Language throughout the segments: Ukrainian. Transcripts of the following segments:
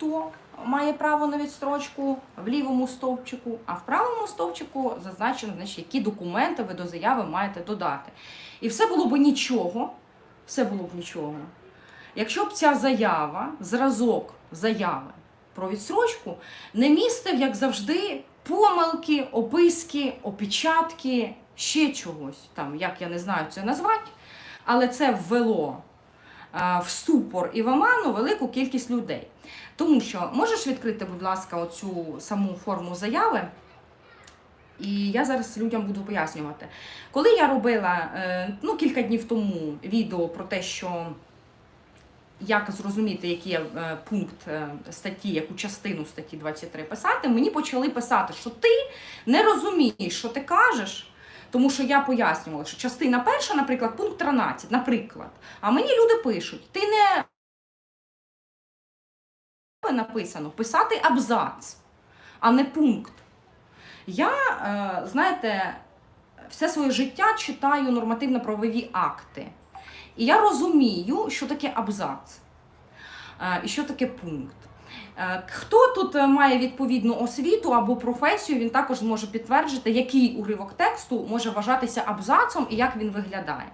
хто має право на відстрочку в лівому стовпчику, а в правому стовпчику зазначено, значить, які документи ви до заяви маєте додати. І все було б нічого, все було б нічого. Якщо б ця заява, зразок заяви про відстрочку, не містив, як завжди, помилки, описки, опечатки, ще чогось, там, як я не знаю це назвати, але це ввело в ступор і в оману велику кількість людей. Тому що можеш відкрити, будь ласка, оцю саму форму заяви. І я зараз людям буду пояснювати. Коли я робила е, ну, кілька днів тому відео про те, що як зрозуміти, який е, пункт е, статті, яку частину статті 23 писати, мені почали писати, що ти не розумієш, що ти кажеш. Тому що я пояснювала, що частина перша, наприклад, пункт 13, наприклад. А мені люди пишуть: ти не написано писати абзац, а не пункт. Я, е, знаєте, все своє життя читаю нормативно-правові акти. І я розумію, що таке абзац е, і що таке пункт. Е, Хто тут е, має відповідну освіту або професію, він також може підтвердити, який уривок тексту може вважатися абзацом і як він виглядає.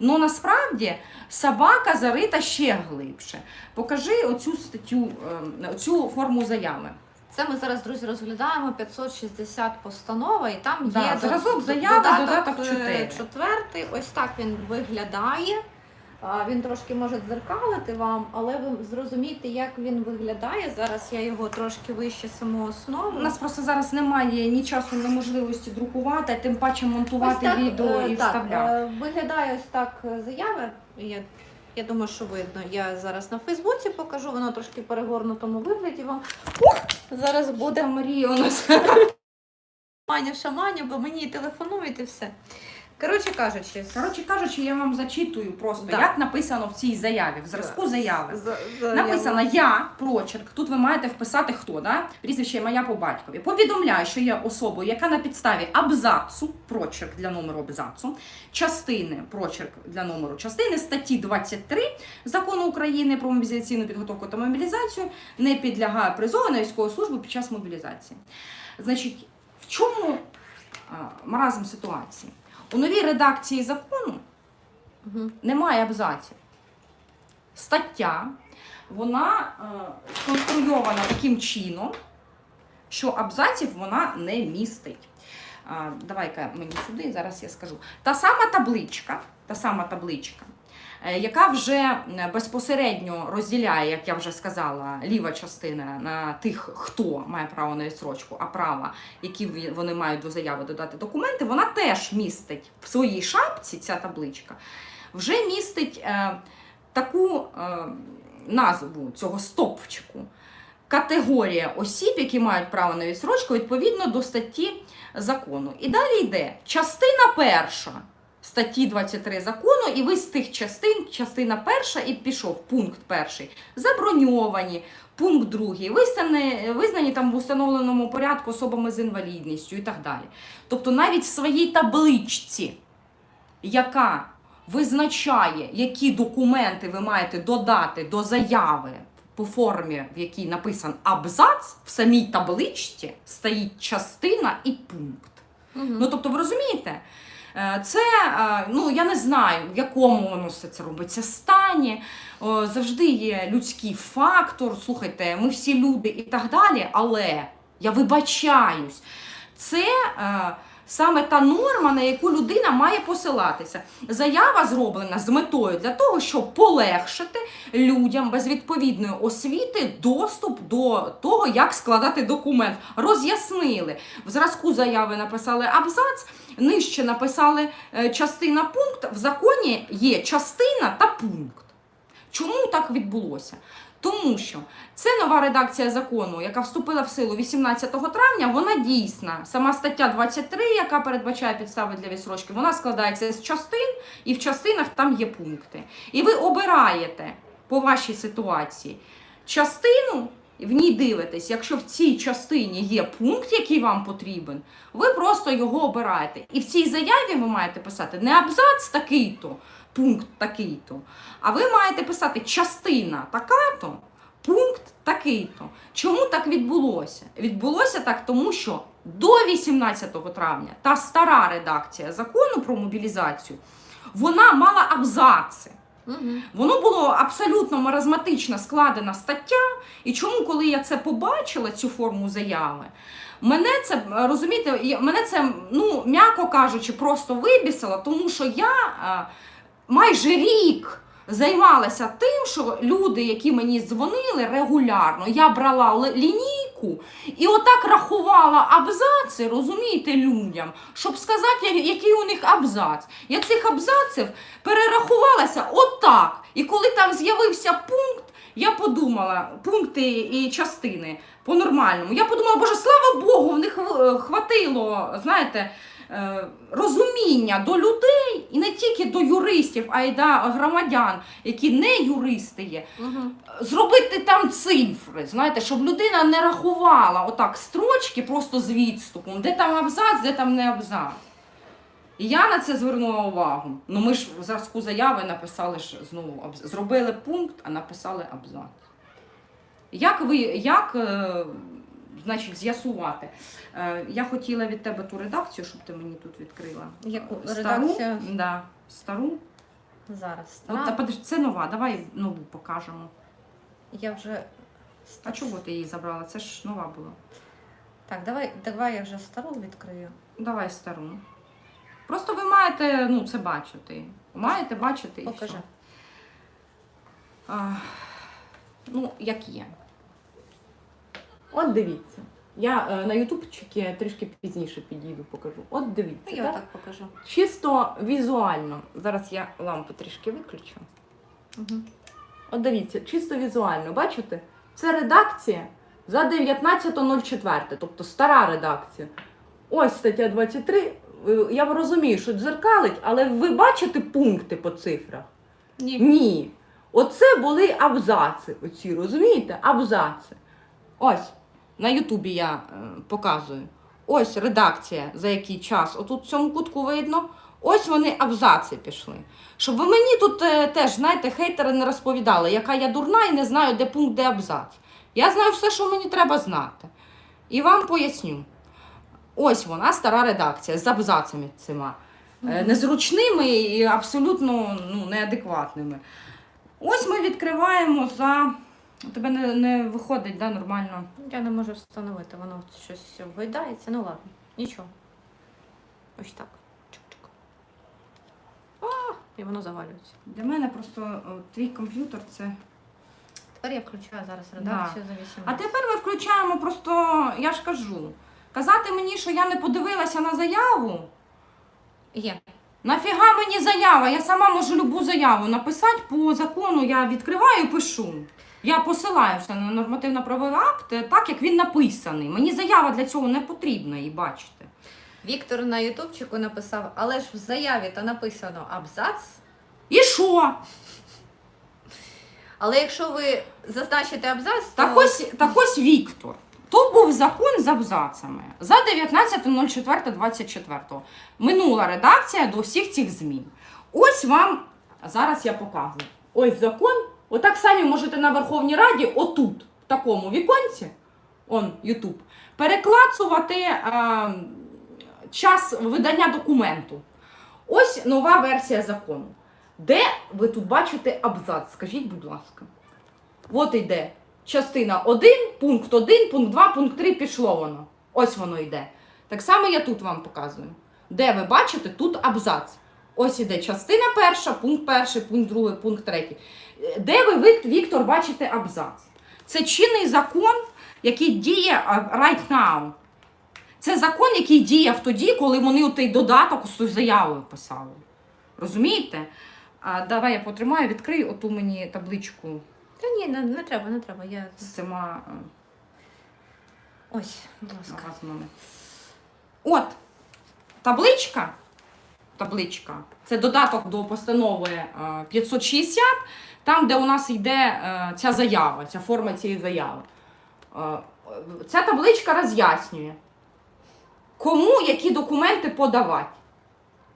Ну насправді собака зарита ще глибше. Покажи оцю статтю, е, оцю форму заяви. Це ми зараз, друзі, розглядаємо 560 постанова, і там Да, є зразок заяви, додаток е, чотири. четвертий. Ось так він виглядає. Він трошки може дзеркалити вам, але ви зрозумієте, як він виглядає. Зараз я його трошки вище саму основу. У нас просто зараз немає ні часу, ні можливості друкувати, тим паче монтувати так, відео е, і так, вставляти. е, Виглядає ось так е, заяви. Я, я думаю, що видно. Я зараз на Фейсбуці покажу, воно трошки перегорнутому вигляді вам. Ух, зараз буде Марія у нас. Маня шаманю, бо мені і телефонують і все. Коротше кажучи, Коротше кажучи, я вам зачитую просто, Да. як написано в цій заяві, в зразку заяви. за- за- Написано я, прочерк. Тут ви маєте вписати хто, да? прізвище ім'я по батькові. Повідомляю, що є особою, яка на підставі абзацу, прочерк для номеру абзацу, частини, прочерк для номеру частини статті 23 закону України про мобілізаційну підготовку та мобілізацію не підлягає призову на військову службу під час мобілізації. Значить, в чому а, маразм ситуації? У новій редакції закону немає абзаців. Стаття, вона е, конструйована таким чином, що абзаців вона не містить. А, Давай-ка мені сюди, зараз я скажу. Та сама табличка, та сама табличка, е, яка вже е, безпосередньо розділяє, як я вже сказала, ліва частина на тих, хто має право на відсрочку, а права, які вони мають до заяви додати документи, вона теж містить в своїй шапці ця табличка, вже містить е, таку е, назву цього стопчику. Категорія осіб, які мають право на відсрочку, відповідно до статті закону. І далі йде частина перша статті 23 закону, і ви з тих частин, частина перша, і пішов пункт перший. Заброньовані, пункт другий, визнані, визнані там в установленому порядку особами з інвалідністю і так далі. Тобто навіть в своїй табличці, яка визначає, які документи ви маєте додати до заяви по формі, в якій написан абзац, в самій табличці стоїть частина і пункт. Мгм. Ну тобто, ви розумієте? Е, Це, е, ну я не знаю, в якому воно все це робиться стані. Завжди є людський фактор. Слухайте, ми всі люди і так далі, але я вибачаюсь, це е, саме та норма, на яку людина має посилатися. Заява зроблена з метою для того, щоб полегшити людям без відповідної освіти доступ до того, як складати документ. Роз'яснили. В зразку заяви написали абзац, нижче написали е, частина пункт. В законі є частина та пункт. Чому так відбулося? Тому що це нова редакція закону, яка вступила в силу 18 травня, вона дійсна. Сама стаття 23, яка передбачає підстави для відсрочки, вона складається з частин, і в частинах там є пункти. І ви обираєте по вашій ситуації частину, в ній дивитесь, якщо в цій частині є пункт, який вам потрібен, ви просто його обираєте. І в цій заяві ви маєте писати не абзац такий-то, пункт такий-то, а ви маєте писати частина така-то, пункт такий-то. Чому так відбулося? Відбулося так, тому що до 18 травня та стара редакція закону про мобілізацію вона мала абзаци. Угу. Воно було абсолютно маразматично складена стаття. І чому, коли я це побачила, цю форму заяви, мене це розумієте, мене це, ну м'яко кажучи, просто вибісило, тому що я е, майже рік. Займалася тим, що люди, які мені дзвонили регулярно, я брала лінійку і отак рахувала абзаци, розумієте, людям, щоб сказати, який у них абзац. Я цих абзаців перерахувалася отак. І коли там з'явився пункт, я подумала, пункти і частини по-нормальному. Я подумала, боже, слава Богу, в них е, хватило, знаєте, розуміння до людей і не тільки до юристів, а й до громадян, які не юристи є. Угу. Зробити там цифри, знаєте, щоб людина не рахувала отак строчки просто з відступом, де там абзац, де там не абзац. І я на це звернула увагу. Ну ми ж в зразку заяви написали ж знову абзац. Зробили пункт, а написали абзац. Як ви, як, е, значить, з'ясувати? Е, я хотіла від тебе ту редакцію, щоб ти мені тут відкрила. Яку Стару, редакцію? Да, стару. Зараз. От, та, подожди, це нова, давай нову покажемо. Я вже. А чого ти її забрала? Це ж нова була. Так, давай, давай я вже стару відкрию. Давай стару. Просто ви маєте ну, це бачити. Маєте бачити і Покажи. все. А, ну, як є. От дивіться. Я е, на ютубчики трішки пізніше підійду, покажу. От дивіться. Я так? так покажу. Чисто візуально. Зараз я лампу трішки виключу. Угу. От дивіться, чисто візуально, бачите? Це редакція за 19.04, тобто стара редакція. Ось стаття 23. Е, Я розумію, що дзеркалить, але ви бачите пункти по цифрах? Ні. Ні. Оце були абзаци. Оці, розумієте? Абзаци. Ось, на Ютубі я е, показую. Ось редакція, за який час. Отут в цьому кутку видно. Ось вони абзаци пішли. Щоб ви мені тут е, теж, знаєте, хейтери не розповідали, яка я дурна і не знаю, де пункт, де абзац. Я знаю все, що мені треба знати. І вам поясню. Ось вона, стара редакція, з абзацами цими. Е, Незручними і абсолютно ну, неадекватними. Ось ми відкриваємо за. У тебе не, не виходить да, нормально. Я не можу встановити, воно щось гойдається. Ну ладно, нічого. Ось так. Чик-чик. А, і воно завалюється. Для мене просто о, твій комп'ютер це. Тепер я включаю зараз редакцію за 18. А тепер ми включаємо просто, я ж кажу, казати мені, що я не подивилася на заяву. Є. Нафіга мені заява? Я сама можу любу заяву написати по закону, я відкриваю і пишу. Я посилаюся на нормативно-правовий акт е, так, як він написаний. Мені заява для цього не потрібна, і бачите. Віктор на ютубчику написав, але ж в заяві то написано абзац. І що? Але якщо ви зазначите абзац, то Так ось, так ось Віктор. То був закон з абзацами за 19.04.24. Минула редакція до всіх цих змін. Ось вам зараз я показую. Ось закон. Отак самі можете на Верховній Раді, отут, в такому віконці, он Ютуб, переклацувати е, час видання документу. Ось нова версія закону. Де ви тут бачите абзац? Скажіть, будь ласка. От йде частина 1, пункт 1, пункт 2, пункт 3 пішло воно. Ось воно йде. Так само я тут вам показую. Де ви бачите, тут абзац. Ось іде частина перша, пункт перший, пункт другий, пункт третій. Де ви, Віктор, бачите абзац? Це чинний закон, який діє right now. Це закон, який діяв тоді, коли вони той додаток з тою заявою писали. Розумієте? А, давай я потримаю, відкрию оту мені табличку Та ні, не, не треба, не треба. Я... з цими е, Ось, будь ласка. От, табличка. Табличка. Це додаток до постанови е, 560, там, де у нас йде е, ця заява, ця форма цієї заяви. Е, Ця табличка роз'яснює, кому які документи подавати.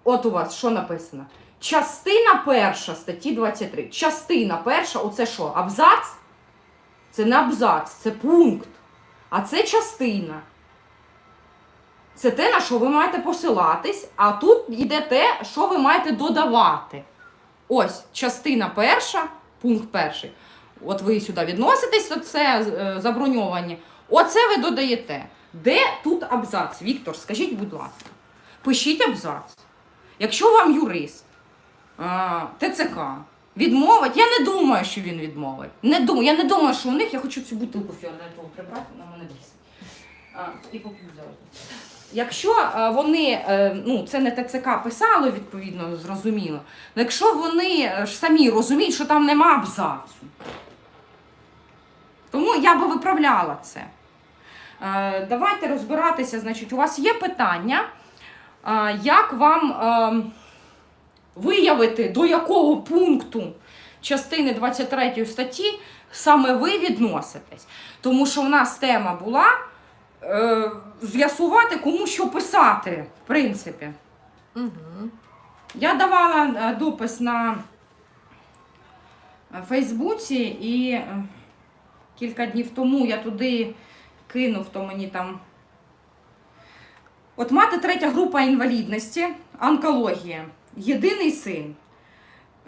От у вас що написано? Частина перша статті 23. Частина перша, оце що? Абзац? Це не абзац, це пункт. А це частина. Це те, на що ви маєте посилатись, а тут йде те, що ви маєте додавати. Ось частина перша, пункт перший. От ви сюди відноситесь, то це е, заброньовані. Оце ви додаєте. Де тут абзац? Віктор, скажіть, будь ласка. Пишіть абзац. Якщо вам юрист, ТЦК відмовить, я не думаю, що він відмовить. Не думаю, я не думаю, що у них, я хочу цю бутилку фіолетову прибрати, вона мене бісить. А, і попузяти. Якщо е, вони, е, ну це не ТЦК писало, відповідно, зрозуміло. але Якщо вони е, ж самі розуміють, що там нема абзацу, тому я би виправляла це. Давайте розбиратися. Значить, у вас є питання, як вам виявити, до якого пункту частини 23 статті саме ви відноситесь. Тому що в нас тема була е, з'ясувати, кому що писати, в принципі. Угу. Я давала е, допис на е, Фейсбуці і кілька днів тому я туди кинув, то мені там. От мати третя група інвалідності, онкологія, єдиний син,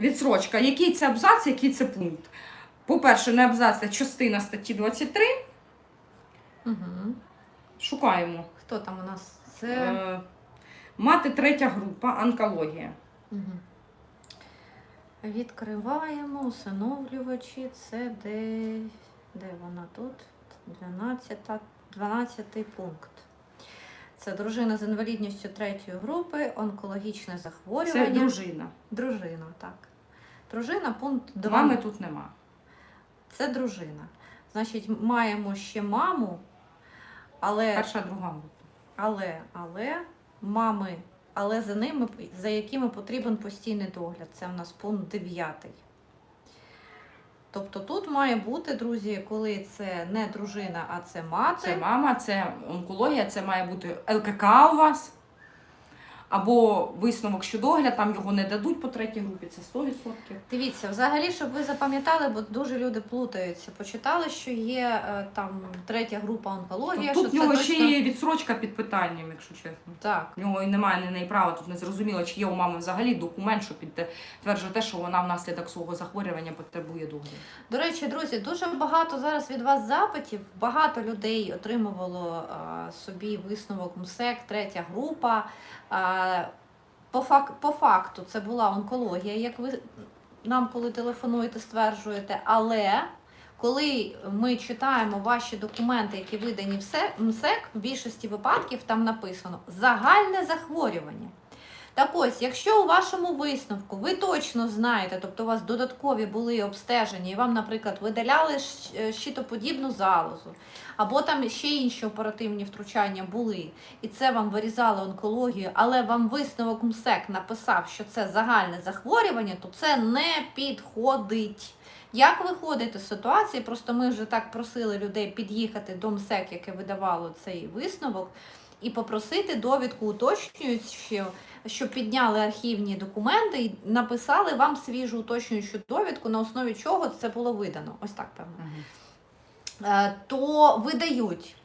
відсрочка. Який це абзац, який це пункт? По-перше, не абзац, це частина статті 23. Угу. Шукаємо. Хто там у нас? Це. Е, Мати третя група, онкологія. Угу. Відкриваємо усиновлювачі. Це де, де вона тут? 12, 12 пункт. Це дружина з інвалідністю третьої групи, онкологічне Це захворювання. дружина. Дружина, так. Дружина, пункт 2. Мами тут нема. Це дружина. Значить, маємо ще маму, але, Перша, друга група. але, але мами, але за ними, за якими потрібен постійний догляд. Це в нас пункт 9. Тобто тут має бути, друзі, коли це не дружина, а це мати. Це мама, це онкологія, це має бути ЛКК у вас. Або висновок що догляд, там його не дадуть по третій групі, це 100%. Дивіться, взагалі, щоб ви запам'ятали, бо дуже люди плутаються. Почитали, що є е, там третя група онкологія. Тут в що нього це ще точно... є відсрочка під питанням, якщо чесно. Так. В нього і немає неї права, тут не зрозуміло, чи є у мами взагалі документ, що підтверджує те, що вона внаслідок свого захворювання потребує догляду. До речі, друзі, дуже багато зараз від вас запитів. Багато людей отримувало а, собі висновок МСЕК, третя група. А, по, фак, по факту це була онкологія, як ви нам коли телефонуєте, стверджуєте. Але коли ми читаємо ваші документи, які видані в МСЕК, в більшості випадків там написано загальне захворювання. Так ось, якщо у вашому висновку ви точно знаєте, тобто у вас додаткові були обстеження, і вам, наприклад, видаляли е, щитоподібну залозу, або там ще інші оперативні втручання були, і це вам вирізало онкологію, але вам висновок МСЕК написав, що це загальне захворювання, то це не підходить. Як виходити з ситуації? Просто ми вже так просили людей під'їхати до МСЕК, яке видавало цей висновок, і попросити довідку уточнюючу, щоб підняли архівні документи і написали вам свіжу уточнюючу довідку, на основі чого це було видано. Ось так певно. Е, То видають.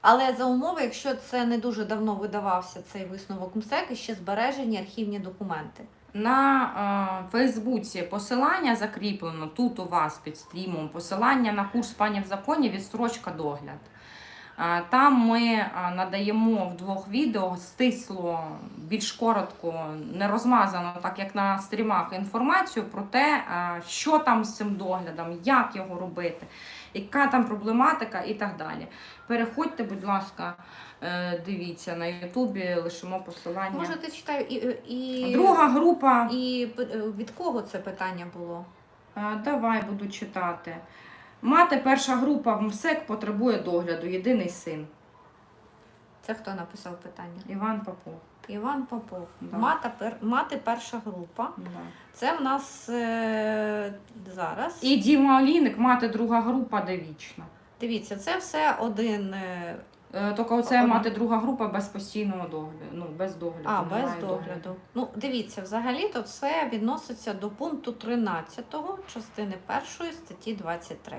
Але за умови, якщо це не дуже давно видавався цей висновок МСЕК, і ще збережені архівні документи. На е, Фейсбуці посилання закріплено тут у вас під стрімом. Посилання на курс пані в законі відстрочка догляд. Е, Там ми е, надаємо в двох відео стисло, більш коротко, не розмазано, так як на стрімах, інформацію про те, е, що там з цим доглядом, як його робити, яка там проблематика і так далі. Переходьте, будь ласка, дивіться на Ютубі, лишимо посилання. Може, ти читаю і, і, Друга група. і від кого це питання було? Давай буду читати. Мати перша група в МСЕК потребує догляду. Єдиний син. Це хто написав питання? Іван Попов. Іван Попов. Да. Мата, пер, мати перша група. Да. Це в нас е, зараз. І Діма Олійник, мати друга група, де вічна. Дивіться, це все один. Е, Тільки оце Ага. мати друга група без постійного догляду. Ну, без догляду. А, без немає догляду. Ну, дивіться, взагалі то все відноситься до пункту 13 частини 1 статті 23.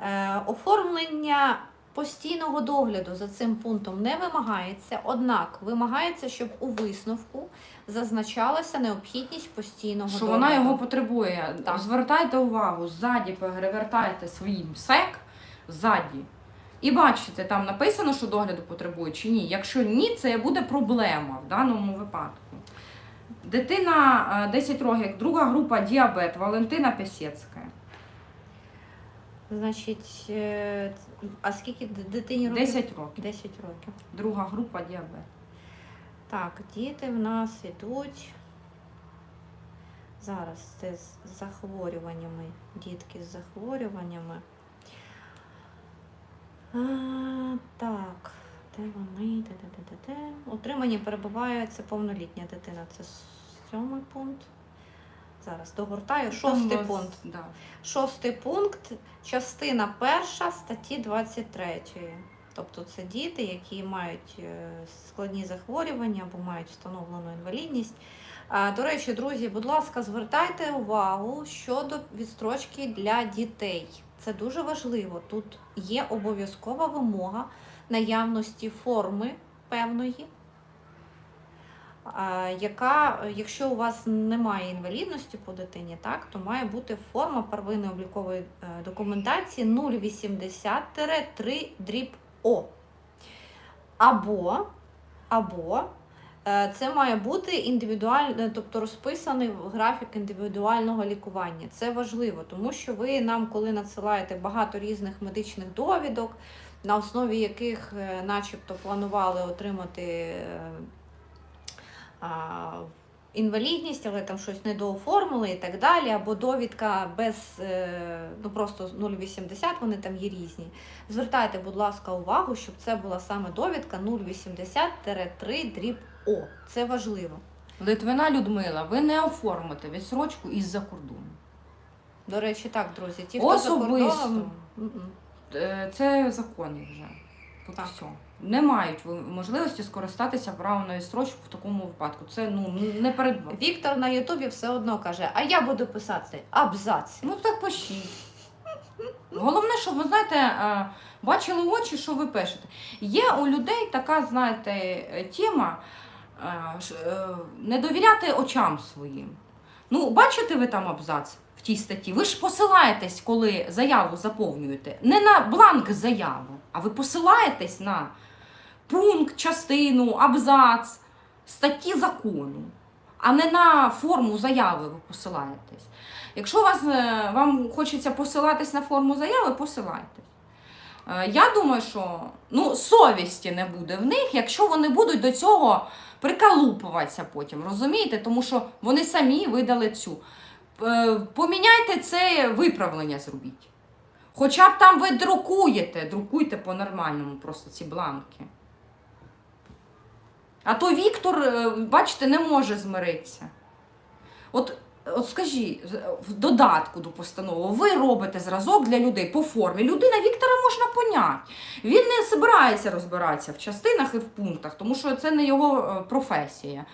Е, Оформлення постійного догляду за цим пунктом не вимагається, однак вимагається, щоб у висновку зазначалася необхідність постійного Що догляду. вона його потребує. Так. Звертайте увагу, ззаді перевертайте свій МСЕК ззаді. І бачите, там написано, що догляду потребує чи ні. Якщо ні, це буде проблема в даному випадку. Дитина е, 10 років, друга група діабет, Валентина Пісецька. Значить, е, а скільки дитині років? 10 років. 10 років. Друга група діабет. Так, діти в нас ідуть. Зараз це з захворюваннями. Дітки з захворюваннями. А, так, де вони? Де, де, де, де, де? Утримані перебуває це повнолітня дитина. Це сьомий пункт. Зараз догортаю. Шостий вас- пункт. Да. Шостий пункт, частина перша статті 23. Тобто це діти, які мають е, складні захворювання або мають встановлену інвалідність. До речі, друзі, будь ласка, звертайте увагу щодо відстрочки для дітей. Це дуже важливо. Тут є обов'язкова вимога наявності форми певної, яка, якщо у вас немає інвалідності по дитині, так, то має бути форма первинної облікової е, документації 080-3 дріб О. Або, або це має бути індивідуальне, тобто розписаний графік індивідуального лікування. Це важливо, тому що ви нам, коли надсилаєте багато різних медичних довідок, на основі яких, е, начебто, планували отримати е, інвалідність, але там щось недооформили і так далі, або довідка без е, ну просто 0,80, вони там є різні. Звертайте, будь ласка, увагу, щоб це була саме довідка 080-3 дріб О. Це важливо. Литвина Людмила, ви не оформите відсрочку із-за кордону. До речі, так, друзі, ті, хто за Особисто. кордоном. Е, Це закони вже. Тут Так. все. Не мають ви можливості скористатися правом на відстрочку в такому випадку. Це ну не передбачено. Віктор на Ютубі все одно каже, а я буду писати абзац. Ну так пишіть. Головне, щоб ви знаєте, е, бачили очі, що ви пишете. Є у людей така, знаєте, е, тема не довіряти очам своїм. Ну, бачите ви там абзац в тій статті? Ви ж посилаєтесь, коли заяву заповнюєте, не на бланк заяви, а ви посилаєтесь на пункт, частину, абзац статті закону, а не на форму заяви ви посилаєтесь. Якщо вас, е, вам хочеться посилатись на форму заяви, посилайтесь. Е, Я думаю, що ну, совісті не буде в них, якщо вони будуть до цього прикалупуватися потім, розумієте? Тому що вони самі видали цю. Е, Поміняйте це виправлення зробіть. Хоча б там ви друкуєте, друкуйте по-нормальному просто ці бланки. А то Віктор, е, бачите, не може змиритися. От, от скажіть, в додатку до постанови ви робите зразок для людей по формі. Людина Віктора можна поняти. Він не збирається розбиратися в частинах і в пунктах, тому що це не його е, професія.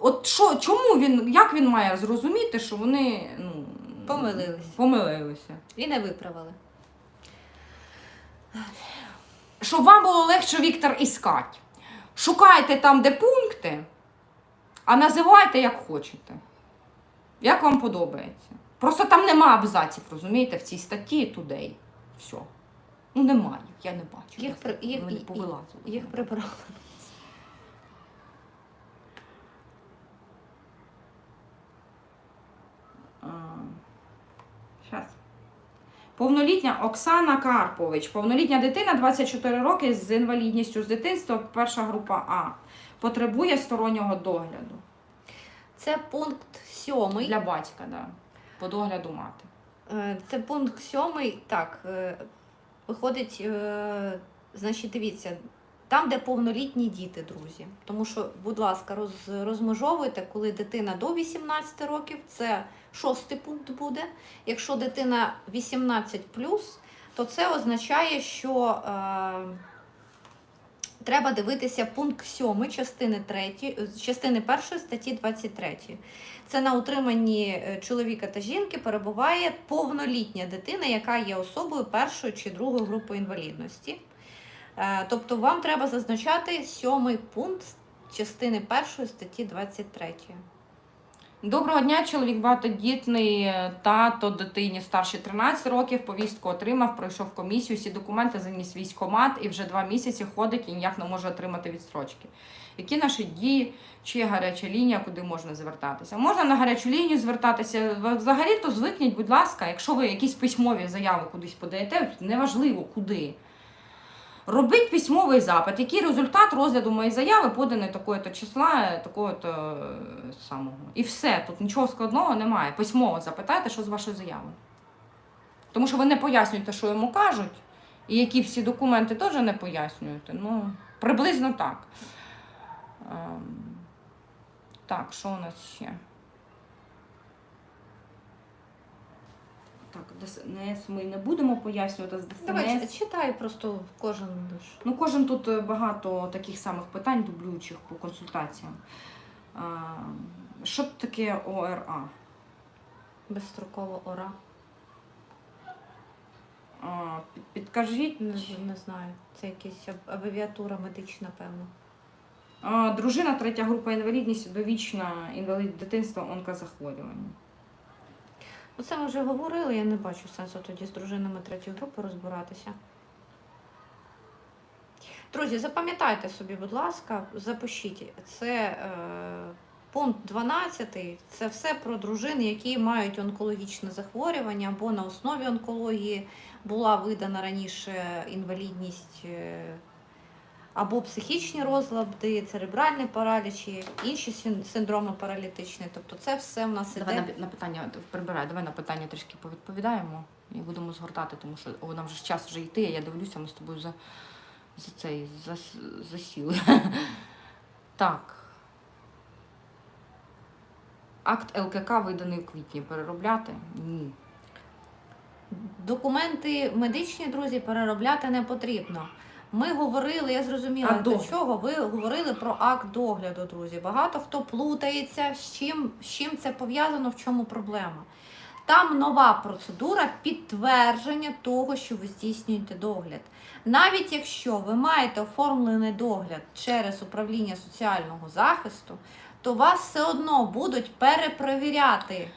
От що, чому він, як він має зрозуміти, що вони ну, Помилились. помилилися? І не виправили. Щоб вам було легше Віктор іскати. Шукайте там, де пункти, а називайте як хочете. Як вам подобається. Просто там нема абзаців, розумієте, в цій статті тудей. Все. Ну немає, я не бачу. Їх при- їх- Вони повилазили. Їх прибрали. Щас. Повнолітня Оксана Карпович. Повнолітня дитина 24 роки з інвалідністю з дитинства, перша група А. Потребує стороннього догляду. Це пункт сьомий. Для батька, да. По догляду мати. Е, Це пункт сьомий. Так, е, виходить, е, значить, дивіться, там, де повнолітні діти, друзі. Тому що, будь ласка, роз, розмежовуйте, коли дитина до 18 років, це шостий пункт буде. Якщо дитина 18 то це означає, що е, треба дивитися пункт 7 частини 3, частини 1 статті 23. Це на утриманні е, чоловіка та жінки перебуває повнолітня дитина, яка є особою першої чи другої групи інвалідності. Е, Тобто вам треба зазначати сьомий пункт частини 1 статті 23. Доброго дня, чоловік багатодітний, тато дитині старше 13 років, повістку отримав, пройшов комісію, всі документи заніс військкомат і вже два місяці ходить і ніяк не може отримати відстрочки. Які наші дії, чи є гаряча лінія, куди можна звертатися? Можна на гарячу лінію звертатися. Взагалі то звикніть, будь ласка, якщо ви якісь письмові заяви кудись подаєте, неважливо куди. Робіть письмовий запит. Який результат розгляду моєї заяви поданий такого-то числа, такого-то е, самого. І все, тут нічого складного немає. Письмово запитайте, що з вашою заявою. Тому що ви не пояснюєте, що йому кажуть, і які всі документи теж не пояснюєте. Ну, приблизно так. Ем, так, що у нас ще? Так, ДСНС ми не будемо пояснювати з ДСНС. Давай читай просто кожен. ж. Ну, кожен тут е, багато таких самих питань дублюючих по консультаціям. А, Що таке ОРА? Безстроково ора. А, Підкажіть. Не, не знаю. Це якась абревіатура медична, певно. А, Дружина, третя група інвалідність, довічна інвалід дитинства, онкозахворювання. Ну, це ми вже говорили, я не бачу сенсу тоді з дружинами третьої групи розбиратися. Друзі, запам'ятайте собі, будь ласка, запишіть. Це е, пункт 12, це все про дружин, які мають онкологічне захворювання або на основі онкології була видана раніше інвалідність. е, Або психічні розлади, церебральний параліч, і інші синдроми паралітичні. Тобто це все в нас Давай іде. на, на питання прибирай, давай на питання трішки повідповідаємо і будемо згортати, тому що о, нам вже час вже йти, а я дивлюся, ми з тобою за, за цей за, засіли. так. Акт ЛКК виданий у квітні. Переробляти? Ні. Документи медичні, друзі, переробляти не потрібно. Ми говорили, я зрозуміла до чого. Ви говорили про акт догляду, друзі. Багато хто плутається, з чим, з чим це пов'язано, в чому проблема. Там нова процедура підтвердження того, що ви здійснюєте догляд. Навіть якщо ви маєте оформлений догляд через управління соціального захисту, то вас все одно будуть перепровіряти.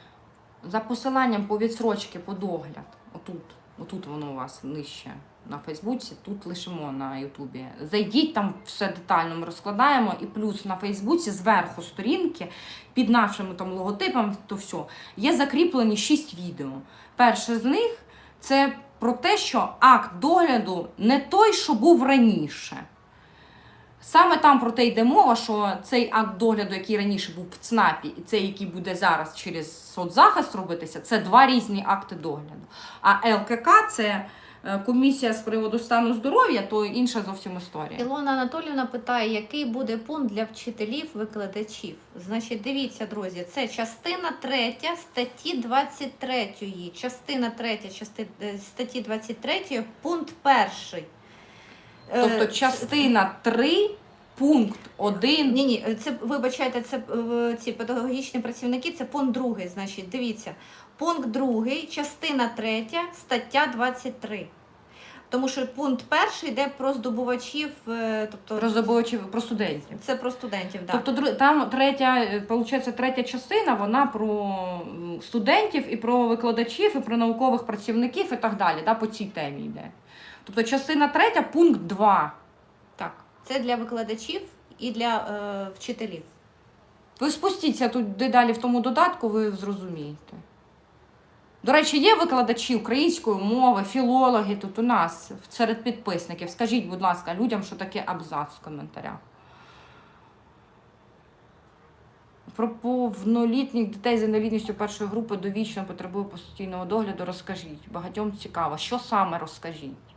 За посиланням по відсрочки по догляд. Отут. Отут воно у вас нижче на Фейсбуці, тут лишимо на Ютубі. Зайдіть, там все детально ми розкладаємо. І плюс на Фейсбуці зверху сторінки під нашими там логотипом, то все, є закріплені 6 відео. Перше з них це про те, що акт догляду не той, що був раніше. Саме там про те йде мова, що цей акт догляду, який раніше був в ЦНАПі, і цей, який буде зараз через соцзахист робитися, це два різні акти догляду. А ЛКК це комісія з приводу стану здоров'я, то інша зовсім історія. Ілона Анатолівна питає, який буде пункт для вчителів, викладачів. Значить, дивіться, друзі, це частина 3 статті 23. Частина 3 части, е, статті 23, пункт 1. Тобто частина 3, пункт 1. Ні, ні, це вибачайте, це е, ці педагогічні працівники, це пункт 2. Значить, дивіться, пункт 2, частина 3, стаття 23. Тому що пункт перший йде про здобувачів, е, тобто Про забувачів, про студентів. це про студентів, так. Тобто дру- там третя, виходить, третя частина, вона про м, студентів і про викладачів, і про наукових працівників і так далі. Да, по цій темі йде. Тобто частина третя, пункт 2. Це для викладачів і для е, вчителів. Ви спустіться тут де далі в тому додатку, ви зрозумієте. До речі, є викладачі української мови, філологи тут у нас серед підписників. Скажіть, будь ласка, людям, що таке абзац в коментарях. Про повнолітніх дітей з інвалідністю першої групи довічно потребує постійного догляду. Розкажіть. Багатьом цікаво. Що саме розкажіть?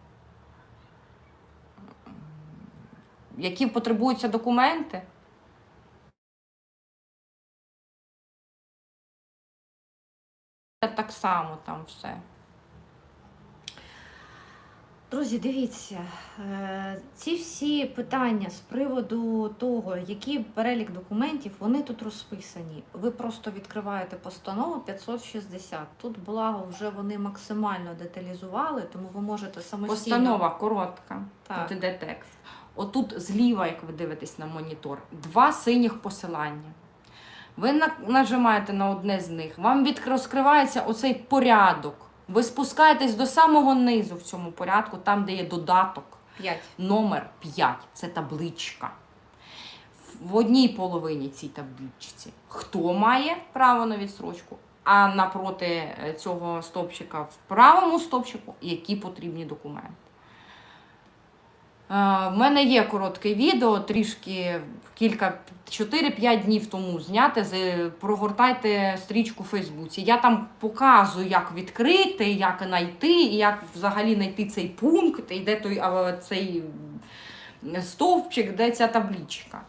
Які потребуються документи? так само там все. Друзі, дивіться, е, ці всі питання з приводу того, який перелік документів, вони тут розписані. Ви просто відкриваєте постанову 560. Тут благо вже вони максимально деталізували, тому ви можете самостійно. Постанова коротка. Так. Тут іде текст. Отут зліва, як ви дивитесь на монітор, два синіх посилання. Ви нажимаєте на одне з них, вам розкривається оцей порядок. Ви спускаєтесь до самого низу в цьому порядку, там, де є додаток. 5. Номер 5 це табличка. В одній половині цій табличці хто має право на відстрочку, а напроти е, цього стовпчика в правому стовпчику які потрібні документи. Е, В мене є коротке відео, трішки кілька 4-5 днів тому зняте. З- Прогортайте стрічку в Фейсбуці. Я там показую, як відкрити, як знайти, як взагалі знайти цей пункт, і де той цей стовпчик, де ця таблічка.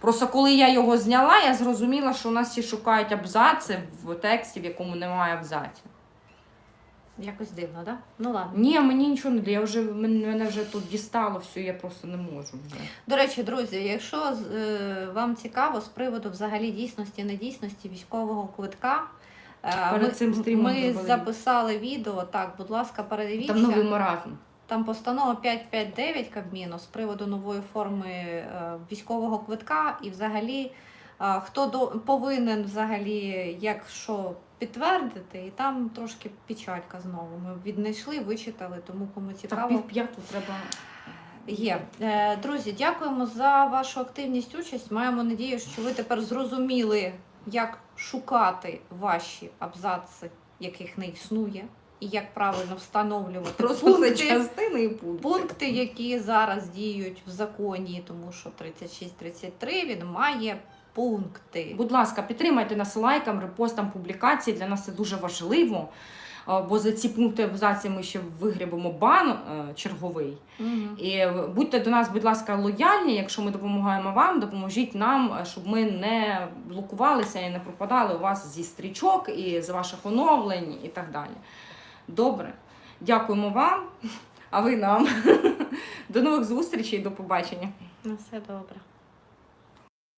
Просто коли я його зняла, я зрозуміла, що у нас всі шукають абзаци в тексті, в якому немає абзаців. Якось дивно, так? Да? Ну ладно. Ні, мені нічого не дає. Я вже мене вже тут дістало все, я просто не можу вже. До речі, друзі, якщо е, вам цікаво з приводу взагалі дійсності недійсності військового квитка, е, Перед ми, цим стрімом ми зробили. записали відео. Так, будь ласка, передивіться. Там новий маразм. Там постанова 559 Кабміну з приводу нової форми е, військового квитка і взагалі е, хто до, повинен взагалі як що підтвердити, і там трошки печалька знову. Ми віднайшли, вичитали, тому кому Так цікаво. пів п'яту треба. Є. Е, Друзі, дякуємо за вашу активність, участь. Маємо надію, що ви тепер зрозуміли, як шукати ваші абзаци, яких не існує, і як правильно встановлювати пункти, частини і пункти. пункти, які зараз діють в законі, тому що 36-33 він має пункти. Будь ласка, підтримайте нас лайком, репостом публікацій. Для нас це дуже важливо. е, Бо за ці пункти абзаці ми ще вигрібемо бан е, черговий. Мгм. І будьте до нас, будь ласка, лояльні. Якщо ми допомагаємо вам, допоможіть нам, щоб ми не блокувалися і не пропадали у вас зі стрічок і з ваших оновлень і так далі. Добре. Дякуємо вам, а ви нам. До нових зустрічей, до побачення. На все добре.